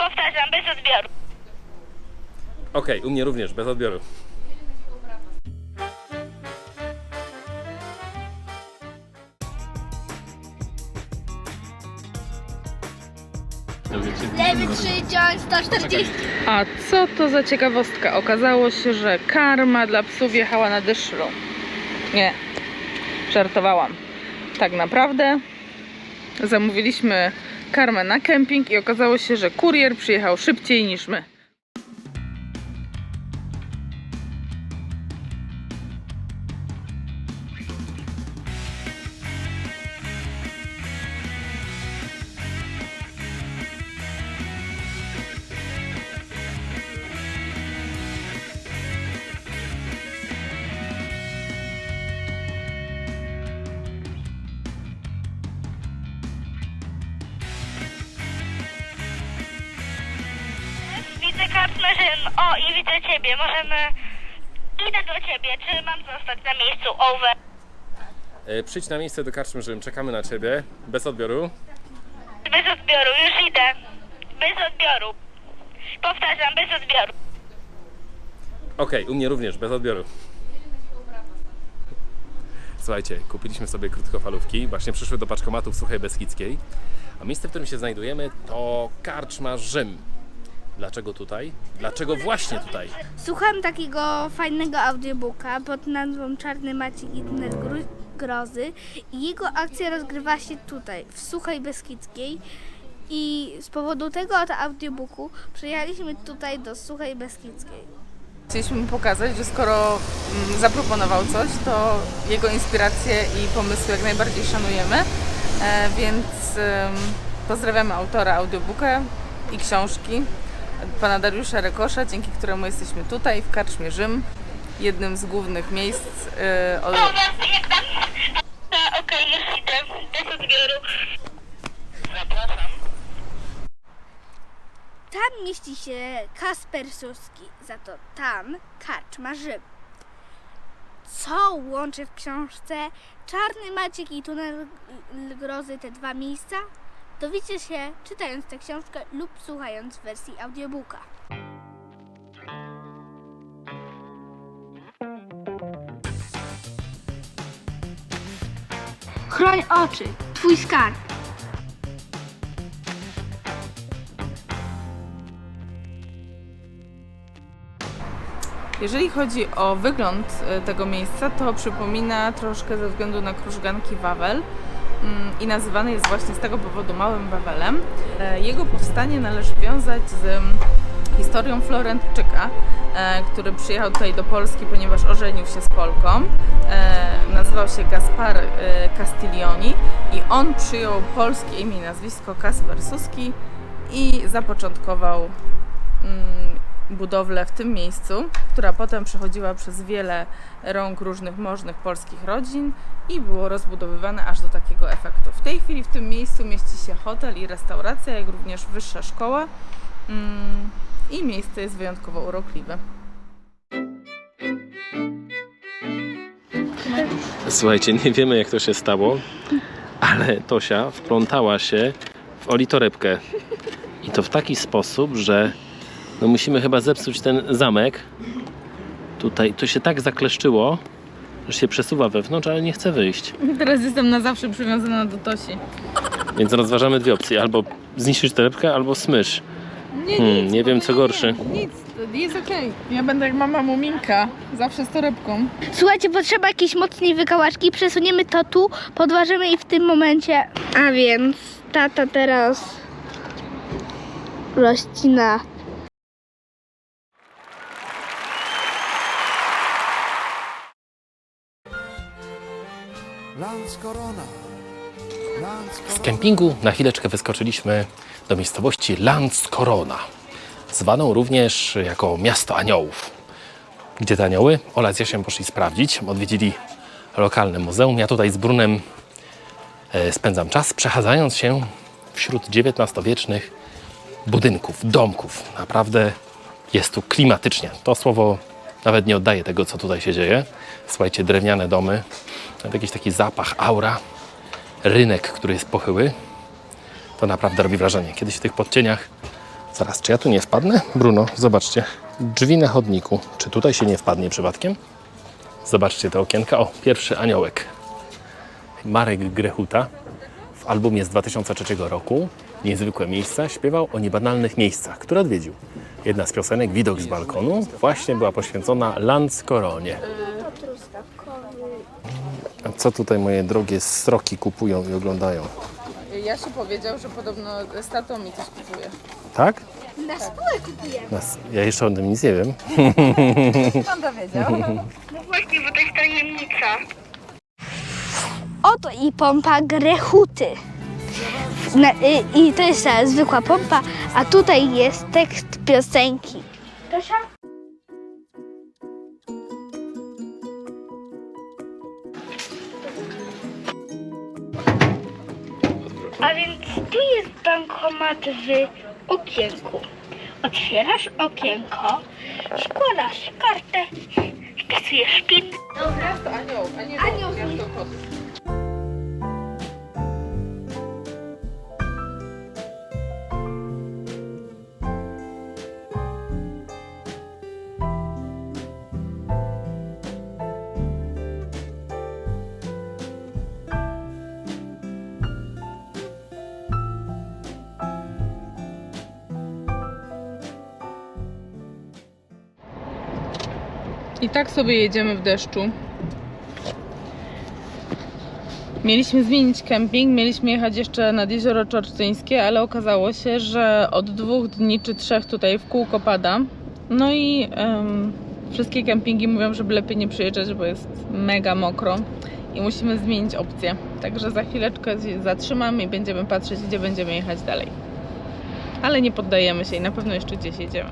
Powtarzam, bez odbioru. Okej, u mnie również, bez odbioru. Lewy 3 ciąć 140. A co to za ciekawostka? Okazało się, że karma dla psów jechała na dyszlu. Nie, żartowałam. Tak naprawdę zamówiliśmy karmę na kemping i okazało się, że kurier przyjechał szybciej niż my. Widzę kartmerzyn. O, i widzę ciebie. Możemy... Idę do ciebie. Czy mam zostać na miejscu? Over. E, przyjdź na miejsce do karczmy Rzym, czekamy na ciebie, bez odbioru. Bez odbioru. Już idę. Bez odbioru. Powtarzam, bez odbioru. Okej, u mnie również, bez odbioru. Słuchajcie, kupiliśmy sobie krótkofalówki, właśnie przyszły do paczkomatu w Suchej Beskidzkiej. A miejsce, w którym się znajdujemy to Karczma Rzym. Dlaczego tutaj? Dlaczego właśnie tutaj? Słucham takiego fajnego audiobooka pod nazwą Czarny Maciek i Tunel Gru- Grozy i jego akcja rozgrywa się tutaj, w Suchej Beskidzkiej i z powodu tego oto audiobooku przyjechaliśmy tutaj do Suchej Beskidzkiej. Chcieliśmy mu pokazać, że skoro mm, zaproponował coś, to jego inspiracje i pomysły jak najbardziej szanujemy. E, więc pozdrawiamy autora audiobooka i książki, pana Dariusza Rekosza, dzięki któremu jesteśmy tutaj w Karczmie Rzym, jednym z głównych miejsc e, o, Okej, już idę. Bez odbioru. Zapraszam. Tam mieści się Kasper Suski, za to tam karczma Rzym. Co łączy w książce Czarny Maciek i Tunel Grozy te dwa miejsca? Dowiecie się czytając tę książkę lub słuchając wersji audiobooka. Chroń oczy, twój skarb. Jeżeli chodzi o wygląd e, tego miejsca, to przypomina troszkę ze względu na krużganki Wawel i nazywany jest właśnie z tego powodu Małym Wawelem. E, Jego powstanie należy wiązać z mm, historią Florentczyka, e, który przyjechał tutaj do Polski, ponieważ ożenił się z Polką. E, Nazywał się Gaspar Castiglioni i on przyjął polskie imię i nazwisko Kasper Suski i zapoczątkował mm, budowlę w tym miejscu, która potem przechodziła przez wiele rąk różnych możnych polskich rodzin i było rozbudowywane aż do takiego efektu. W tej chwili w tym miejscu mieści się hotel i restauracja, jak również wyższa szkoła mm, i miejsce jest wyjątkowo urokliwe. Słuchajcie, nie wiemy jak to się stało, ale Tosia wplątała się w olitorebkę. I to w taki sposób, że no musimy chyba zepsuć ten zamek. Tutaj to się tak zakleszczyło, że się przesuwa wewnątrz, ale nie chce wyjść. Teraz jestem na zawsze przywiązana do Tosi. Więc rozważamy dwie opcje. Albo zniszczyć torebkę, albo smysz. Nie, Hmm, nie wiem co gorsze. Nic, jest okej. Ja będę jak mama Muminka, zawsze z torebką. Słuchajcie, potrzeba jakiejś mocnej wykałaczki. Przesuniemy to tu, podważymy i w tym momencie. A więc tata teraz rozcina. Z kempingu na chwileczkę wyskoczyliśmy do miejscowości Lanz Corona, zwaną również jako miasto aniołów. Gdzie te anioły? Ola z Jasiem poszli sprawdzić, odwiedzili lokalne muzeum. Ja tutaj z Brunem e, spędzam czas, przechadzając się wśród XIX-wiecznych budynków, domków. Naprawdę jest tu klimatycznie. To słowo nawet nie oddaje tego, co tutaj się dzieje. Słuchajcie, drewniane domy, nawet jakiś taki zapach, aura rynek, który jest pochyły, to naprawdę robi wrażenie. Kiedyś w tych podcieniach Zaraz, czy ja tu nie wpadnę? Bruno, zobaczcie. Drzwi na chodniku. Czy tutaj się nie wpadnie przypadkiem? Zobaczcie te okienka. O, pierwszy aniołek. Marek Grechuta w albumie z 2003 roku Niezwykłe miejsca śpiewał o niebanalnych miejscach, które odwiedził. Jedna z piosenek, Widok z balkonu, właśnie była poświęcona Landskoronie. A co tutaj moje drogie sroki kupują i oglądają? Jasiu powiedział, że podobno z tatą mi coś kupuje. Tak? Na spółę kupujemy. Nas- Ja jeszcze o tym nic nie wiem. Pan dowiedział. No właśnie, bo to jest tajemnica. Oto i pompa Grechuty. Na, y, I to jest ta zwykła pompa, a tutaj jest tekst piosenki. Tosia? A więc tu jest bankomat w okienku. Otwierasz okienko, składasz kartę, wpisujesz PIN. Miasto anioł, a nie Anioł. I tak sobie jedziemy w deszczu. Mieliśmy zmienić kemping, mieliśmy jechać jeszcze nad jezioro Czorczyńskie, ale okazało się, że od dwóch dni czy trzech tutaj w kółko pada. No i em, wszystkie kempingi mówią, żeby lepiej nie przyjeżdżać, bo jest mega mokro i musimy zmienić opcję. Także za chwileczkę zatrzymamy i będziemy patrzeć, gdzie będziemy jechać dalej. Ale nie poddajemy się i na pewno jeszcze gdzieś jedziemy.